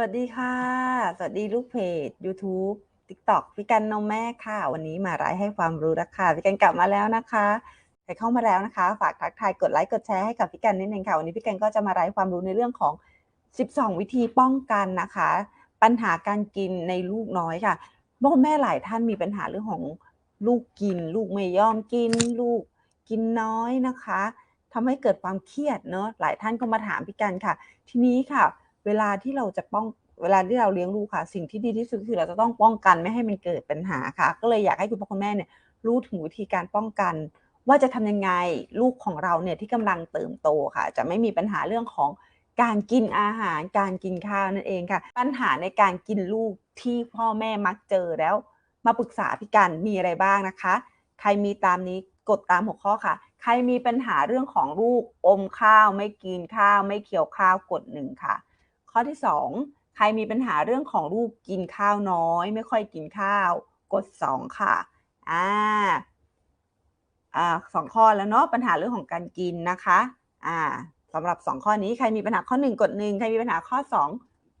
วัสดีค่ะ สวัสดีลูกเพจ YouTube TikTok พี่กันนมแม่ค่ะ วันนี้มาไลฟ์ให้ความรู้นะคะพี่กันกลับมาแล้วนะคะใครเข้ามาแล้วนะคะ ฝากทักทายกดไลค์กดแชร์ให้กับพี่กันนิดนึงค่ะ วันนี้พี่กันก็จะมาไลฟ์ความรู้ในเรื่องของ 12 วิธีป้องกันนะคะ ปัญหาการกินในลูกน้อยค่ะพ่อแม่หลายท่านมีปัญหาเรื่องของลูกกิน ลูกไม่ยอมกิน ลูกกินน้อยนะคะทำให้เกิดความเครียดเนาะหลายท่านก็มาถามพี่กันค่ะ ทีนี้ค่ะ เวลาที่เราจะป้องเวลาที่เราเลี้ยงลูกค่ะ สิ่งที่ดีที่สุดคือเราจะต้องป้องกันไม่ให้มันเกิดปัญหาค่ะ ก็เลยอยากให้คุณพ่อคุณแม่เนี่ยรู้ถึงวิธีการป้องกัน ว่าจะทำยังไงลูกของเราเนี่ยที่กำลังเติบโตค่ะ จะไม่มีปัญหาเรื่องของการกินอาหารการกินข้าวนั่นเองค่ะ ปัญหาในการกินลูกที่พ่อแม่มักเจอแล้ว มาปรึกษาพี่กันมีอะไรบ้างนะคะ ใครมีตามนี้กดตามหัวข้อค่ะ ใครมีปัญหาเรื่องของลูกอมข้าว ไม่กินข้าว ไม่เคี้ยวข้าวกดหนึ่งค่ะ ข้อที่สองใครมีปัญหาเรื่องของลูกกินข้าวน้อย ไม่ค่อยกินข้าว กดสองค่ะอ่าอ่าสองข้อแล้วเนาะปัญหาเรื่องของการกินนะคะอ่าสำหรับสองข้อนี้ใครมีปัญหาข้อหนึ่งกดหนึ่งใครมีปัญหาข้อสอง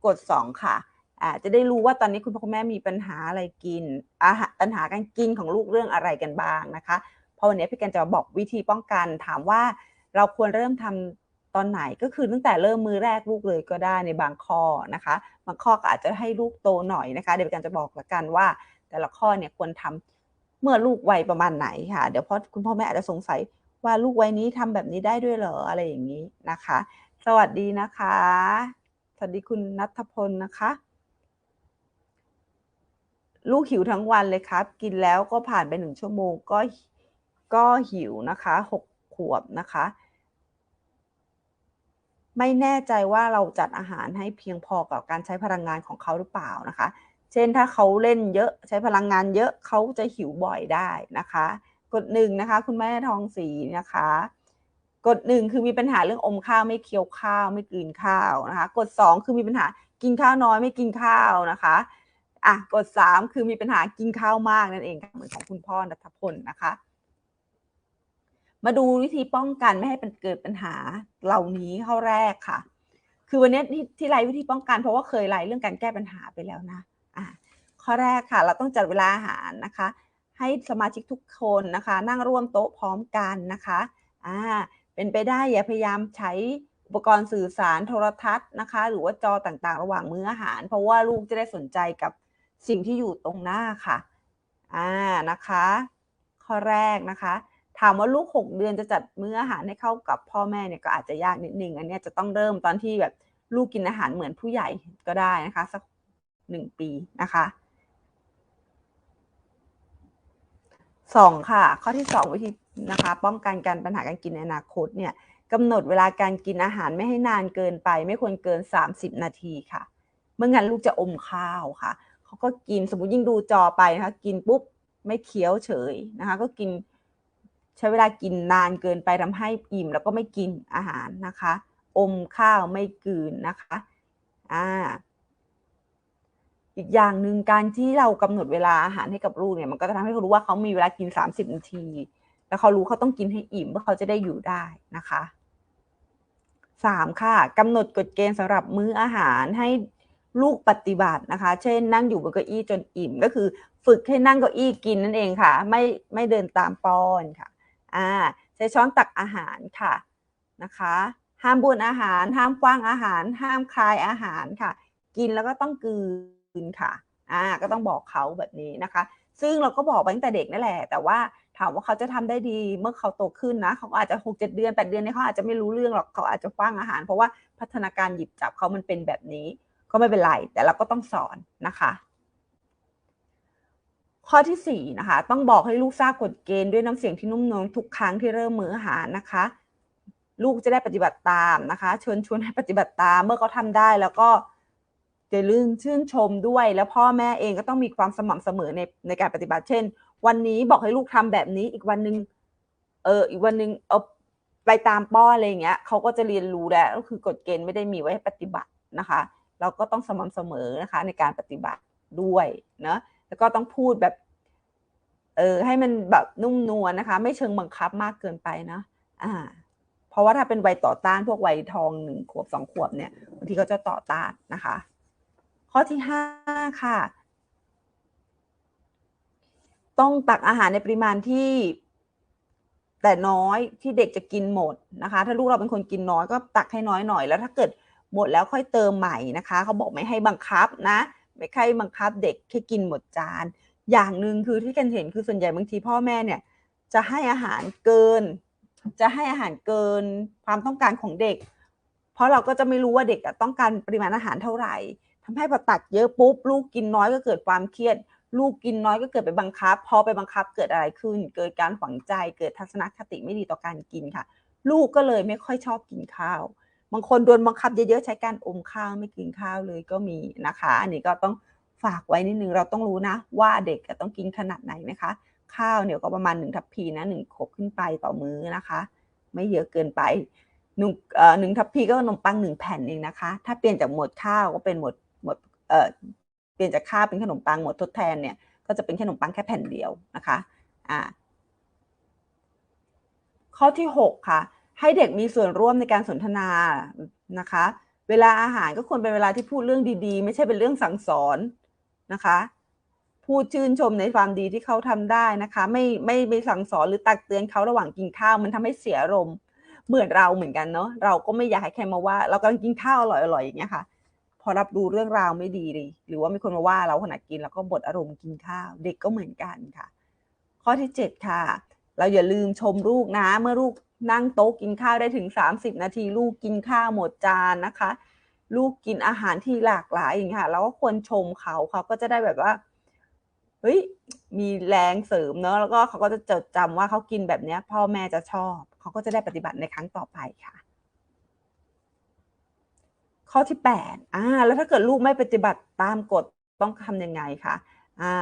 กดสองค่ะอ่าจะได้รู้ว่าตอนนี้คุณพ่อคุณแม่มีปัญหาอะไรกินอาหารปัญหาการกินของลูกเรื่องอะไรกันบ้างนะคะเพราะวันนี้พี่กันจะบอกวิธีป้องกันถามว่าเราควรเริ่มทำ ตอนไหนก็คือตั้งแต่เริ่มมือแรกลูกเลยก็ได้ในบางข้อนะคะ บางข้อก็อาจจะให้ลูกโตหน่อยนะคะ เดี๋ยวกันจะบอกละกันว่า แต่ละข้อเนี่ยควรทำเมื่อลูกวัยประมาณไหนค่ะ เดี๋ยวพ่อคุณพ่อแม่อาจจะสงสัยว่าลูกวัยนี้ทำแบบนี้ได้ด้วยเหรออะไรอย่างนี้นะคะ สวัสดีนะคะ สวัสดีคุณนัทพลนะคะ ลูกหิวทั้งวันเลยครับ กินแล้วก็ผ่านไปหนึ่งชั่วโมงก็ก็หิวนะคะหกขวบนะคะ ไม่แน่ใจว่าเราจัดอาหารให้เพียงพอกับการใช้พลังงานของเขาหรือเปล่านะคะ เช่นถ้าเขาเล่นเยอะใช้พลังงานเยอะเขาจะหิวบ่อยได้นะคะ กดหนึ่งนะคะ คุณแม่ทองสีนะคะ กดหนึ่งคือมีปัญหาเรื่องอมข้าวไม่เคี้ยวข้าวไม่กลืนข้าวนะคะ กดสองคือมีปัญหากินข้าวน้อยไม่กินข้าวนะคะอะกดสามคือมีปัญหากินข้าวมากนั่นเองเหมือนของคุณพ่อนัทพลนะคะ มาดูวิธีป้องกันไม่ให้เป็นเกิดปัญหาเหล่านี้ข้อแรกค่ะ คือวันนี้ที่ที่ไลฟ์วิธีป้องกัน เพราะว่าเคยไลฟ์เรื่องการแก้ปัญหาไปแล้วนะอะข้อแรกค่ะ เราต้องจัดเวลาอาหารนะคะ ให้สมาชิกทุกคนนะคะ นั่งร่วมโต๊ะพร้อมกันนะคะอ่าเป็นไปได้อย่าพยายามใช้อุปกรณ์สื่อสารโทรทัศน์นะคะ หรือว่าจอต่างๆ ระหว่างมื้ออาหาร เพราะว่าลูกจะได้สนใจกับสิ่งที่อยู่ตรงหน้าค่ะอ่านะคะ ข้อแรกนะคะ ถามว่าลูกหกเดือนจะจัดมื้ออาหารให้เข้ากับพ่อแม่เนี่ยก็อาจจะยากนิดนึงอันนี้จะต้องเริ่มตอนที่แบบลูกกินอาหารเหมือนผู้ใหญ่ก็ได้นะคะสักหนึ่งปีนะคะสองค่ะ ข้อที่สองวิธีนะคะ ป้องกันการปัญหาการกินในอนาคตเนี่ยกำหนดเวลาการกินอาหารไม่ให้นานเกินไป ไม่ควรเกิน 30 นาทีค่ะ เมื่องั้นลูกจะอมข้าวค่ะเขาก็กินสมมติยิ่งดูจอไปนะคะ กินปุ๊บไม่เคี้ยวเฉยนะคะ ก็กิน ใช้เวลากินนานเกินไปทำให้อิ่มแล้วก็ไม่กินอาหารนะคะ อมข้าวไม่กืนนะคะอ่าอีกอย่างหนึ่งการที่เรากำหนดเวลาอาหารให้กับลูกเนี่ยมันก็จะทำให้เขารู้ว่าเขามีเวลากิน 30 นาที แล้วเขารู้เขาต้องกินให้อิ่มเพื่อเขาจะได้อยู่ได้นะคะสามค่ะกำหนดกฎเกณฑ์สำหรับมื้ออาหารให้ลูกปฏิบัตินะคะ เช่น นั่งอยู่บนเก้าอี้จนอิ่มก็คือ ฝึกให้นั่งเก้าอี้กินนั่นเองค่ะ ไม่ไม่เดินตามป้อนค่ะ อ่าใช้ช้อนตักอาหารค่ะนะคะ ห้ามบ้วนอาหาร ห้ามคว้างอาหาร ห้ามคายอาหารค่ะ กินแล้วก็ต้องกืนค่ะอ่าก็ต้องบอกเขาแบบนี้นะคะ ซึ่งเราก็บอกไปตั้งแต่เด็กนั่นแหละ แต่ว่าถามว่าเขาจะทำได้ดีเมื่อเขาโตขึ้นนะ เขาอาจจะหกเจ็ดเดือนแปดเดือนเนี่ยเขาอาจจะไม่รู้เรื่องหรอกเขาอาจจะคว้างอาหาร เพราะว่าพัฒนาการหยิบจับเขามันเป็นแบบนี้ ก็ไม่เป็นไร แต่เราก็ต้องสอนนะคะ ข้อที่สี่นะคะ ต้องบอกให้ลูกทราบกฎเกณฑ์ด้วยน้ำเสียงที่นุ่มนวลทุกครั้งที่เริ่มมื้ออาหารนะคะ ลูกจะได้ปฏิบัติตามนะคะเชิญชวนให้ปฏิบัติตามเมื่อเขาทาได้แล้วก็จะลื่นชื่นชมด้วย แล้วพ่อแม่เองก็ต้องมีความสม่ำเสมอในในการปฏิบัติ เช่น วันนี้บอกให้ลูกทำแบบนี้อีกวันหนึ่งเอออีกวันหนึ่งเอาไปตามป้ออะไรเงี้ยเขาก็จะเรียนรู้แล้วก็คือกฎเกณฑ์ไม่ได้มีไว้ให้ปฏิบัตินะคะ เราก็ต้องสม่ำเสมอนะคะในการปฏิบัติด้วยเนาะ แล้วก็ต้องพูดแบบ เออให้มันแบบนุ่มนวลนะคะ ไม่เชิงบังคับมากเกินไปนะอ่า เพราะว่าถ้าเป็นวัยต่อต้านพวกวัยทองหนึ่งขวบสองขวบเนี่ยบางทีเขาจะต่อต้านนะคะ ข้อที่ห้าค่ะ ต้องตักอาหารในปริมาณที่แต่น้อยที่เด็กจะกินหมดนะคะ ถ้าลูกเราเป็นคนกินน้อยก็ตักให้น้อยหน่อย แล้วถ้าเกิดหมดแล้วค่อยเติมใหม่นะคะ เขาบอกไม่ให้บังคับนะ ไม่ใช่บังคับเด็กแค่กินหมดจาน อย่างหนึ่งคือที่กันเห็นคือส่วนใหญ่บางทีพ่อแม่เนี่ยจะให้อาหารเกิน จะให้อาหารเกินความต้องการของเด็ก เพราะเราก็จะไม่รู้ว่าเด็กต้องการปริมาณอาหารเท่าไหร่ทำให้พอตักเยอะปุ๊บลูกกินน้อยก็เกิดความเครียด ลูกกินน้อยก็เกิดไปบังคับ พอไปบังคับเกิดอะไรขึ้น เกิดการฝังใจเกิดทัศนคติไม่ดีต่อการกินค่ะ ลูกก็เลยไม่ค่อยชอบกินข้าว บางคนโดนบังคับเยอะๆใช้การอมข้าวไม่กินข้าวเลยก็มีนะคะ อันนี้ก็ต้องฝากไว้นิดนึงเราต้องรู้นะ ว่าเด็กต้องกินขนาดไหนนะคะ ข้าวเนี่ยก็ประมาณหนึ่งทัพพีนะหนึ่งขบขึ้นไปต่อมื้อนะคะ ไม่เยอะเกินไปหนึ่งหนึ่งทัพพีก็ขนมปังหนึ่งแผ่นเองนะคะ ถ้าเปลี่ยนจากหมวดข้าวก็เป็นหมวดหมวดเอ่อเปลี่ยนจากข้าวเป็นขนมปังหมวดทดแทนเนี่ยก็จะเป็นขนมปังแค่แผ่นเดียวนะคะอ่าข้อที่หกค่ะ ให้เด็กมีส่วนร่วมในการสนทนานะคะ เวลาอาหารก็ควรเป็นเวลาที่พูดเรื่องดีๆ ไม่ใช่เป็นเรื่องสั่งสอนนะคะ พูดชื่นชมในความดีที่เขาทำได้นะคะ ไม่ไม่ไม่สั่งสอนหรือตักเตือนเขาระหว่างกินข้าวมันทำให้เสียอารมณ์เหมือนเราเหมือนกันเนาะเราก็ไม่อยากให้ใครมาว่า เรากำลังกินข้าวอร่อยๆอย่างเงี้ยค่ะ พอรับรู้เรื่องราวไม่ดีเลยหรือว่ามีคนมาว่าเราขณะกินแล้วก็บดอารมณ์กินข้าว เด็กก็เหมือนกันค่ะ ข้อที่เจ็ดค่ะ เราอย่าลืมชมลูกนะ เมื่อลูก นั่งโต๊ะกินข้าวได้ถึงสามสิบนาที ลูกกินข้าวหมดจานนะคะ ลูกกินอาหารที่หลากหลายอย่างเงี้ยค่ะเราก็ควรชมเขาเขาก็จะได้แบบว่าเฮ้ยมีแรงเสริมเนอะแล้วก็เขาก็จะจดจำว่าเขากินแบบเนี้ย พ่อแม่จะชอบ เขาก็จะได้ปฏิบัติในครั้งต่อไปค่ะ ข้อที่แปดอ่า แล้วถ้าเกิดลูกไม่ปฏิบัติตามกฎต้องทำยังไงคะอ่า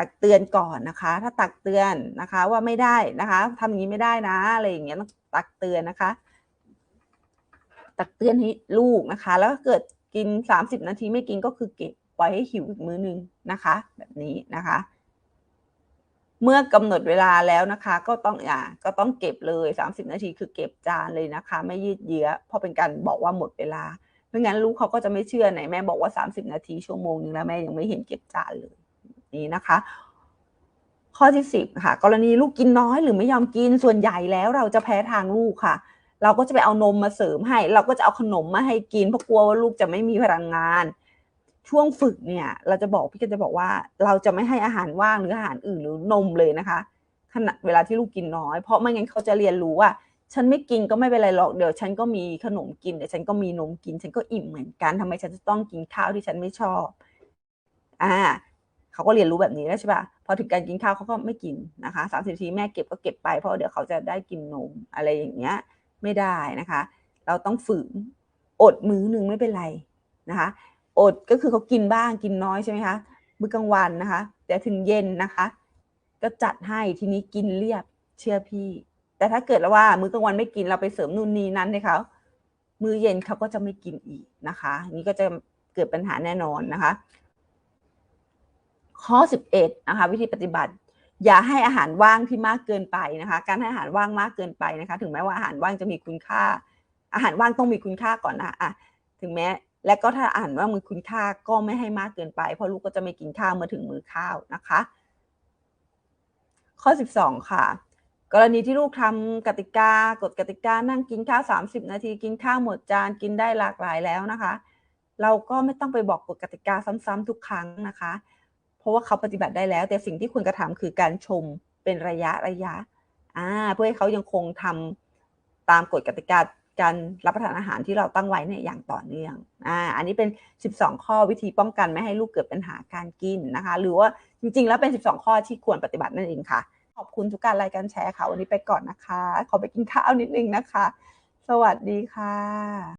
ตักเตือนก่อนนะคะ ถ้าตักเตือนนะคะว่าไม่ได้นะคะทำอย่างนี้ไม่ได้นะอะไรอย่างเงี้ยต้องตักเตือนนะคะ ตักเตือนให้ลูกนะคะ แล้วเกิดกินสามสิบนาทีไม่กินก็คือเก็บปล่อยให้หิวอีกมื้อนึงนะคะ แบบนี้นะคะ เมื่อกำหนดเวลาแล้วนะคะ ก็ต้องอ่าก็ต้องเก็บเลยสามสิบนาทีคือเก็บจานเลยนะคะ ไม่ยืดเยื้อเพราะเป็นการบอกว่าหมดเวลาไม่งั้นลูกเขาก็จะไม่เชื่อไหนแม่บอกว่าสามสิบนาทีชั่วโมงนึงแล้วแม่ยังไม่เห็นเก็บจานเลย นี่นะคะ ข้อที่สิบค่ะ กรณีลูกกินน้อยหรือไม่ยอมกินส่วนใหญ่แล้วเราจะแพ้ทางลูกค่ะ เราก็จะไปเอานมมาเสริมให้ เราก็จะเอาขนมมาให้กินเพราะกลัวว่าลูกจะไม่มีพลังงาน ช่วงฝึกเนี่ย เราจะบอกพี่ก็จะบอกว่า เราจะไม่ให้อาหารว่างหรืออาหารอื่นหรือนมเลยนะคะขณะเวลาที่ลูกกินน้อย เพราะไม่งั้นเขาจะเรียนรู้ว่าฉันไม่กินก็ไม่เป็นไรหรอกเดี๋ยวฉันก็มีขนมกินเดี๋ยวฉันก็มีนมกิน ฉันก็อิ่มเหมือนกันทำไมฉันจะต้องกินข้าวที่ฉันไม่ชอบ อ่า เขาก็เรียนรู้แบบนี้แล้วใช่ปะพอถึงการกินข้าวเขาก็ไม่กินนะคะสามสิบทีแม่เก็บก็เก็บไป เพราะเดี๋ยวเขาจะได้กินนมอะไรอย่างเงี้ยไม่ได้นะคะ เราต้องฝืนอดมื้อหนึ่งไม่เป็นไรนะคะ อดก็คือเขากินบ้างกินน้อยใช่ไหมคะมื้อกลางวันนะคะ แต่ถึงเย็นนะคะ ก็จัดให้ทีนี้กินเรียบเชื่อพี่ แต่ถ้าเกิดแล้ว่า มื้อกลางวันไม่กินเราไปเสริมนู่นนี่นั้นให้เขามื้อเย็นเขาก็จะไม่กินอีกนะคะ นี่ก็จะเกิดปัญหาแน่นอนนะคะ ข้อ 11นะคะวิธีปฏิบัติ อย่าให้อาหารว่างที่มากเกินไปนะคะ การให้อาหารว่างมากเกินไปนะคะ ถึงแม้ว่าอาหารว่างจะมีคุณค่า อาหารว่างต้องมีคุณค่าก่อนนะอะถึงแม้และก็ถ้าอาหารว่างมีคุณค่าก็ไม่ให้มากเกินไป เพราะลูกก็จะไม่กินข้าวเมื่อถึงมื้อข้าวนะคะ ข้อ 12 ค่ะกรณีที่ลูกทำกติกากฎกติกานั่งกินข้าว 30 นาที กินข้าวหมดจานกินได้หลากหลายแล้วนะคะ เราก็ไม่ต้องไปบอกกฎกติกาซ้ำๆทุกครั้งนะคะ เพราะว่าเขาปฏิบัติได้แล้ว แต่สิ่งที่ควรกระทำคือการชมเป็นระยะระยะอ่าเพื่อให้เขายังคงทำตามกฎกติกาการรับประทานอาหารที่เราตั้งไว้เนี่ยอย่างต่อเนื่องอ่าอันนี้เป็น 12 ข้อวิธีป้องกันไม่ให้ลูกเกิดปัญหาการกินนะคะ หรือว่าจริงๆ แล้วเป็น 12 ข้อที่ควรปฏิบัตินั่นเองค่ะ ขอบคุณทุกการไลค์การแชร์ค่ะ วันนี้ไปก่อนนะคะ ขอไปกินข้าวนิดนึงนะคะ สวัสดีค่ะ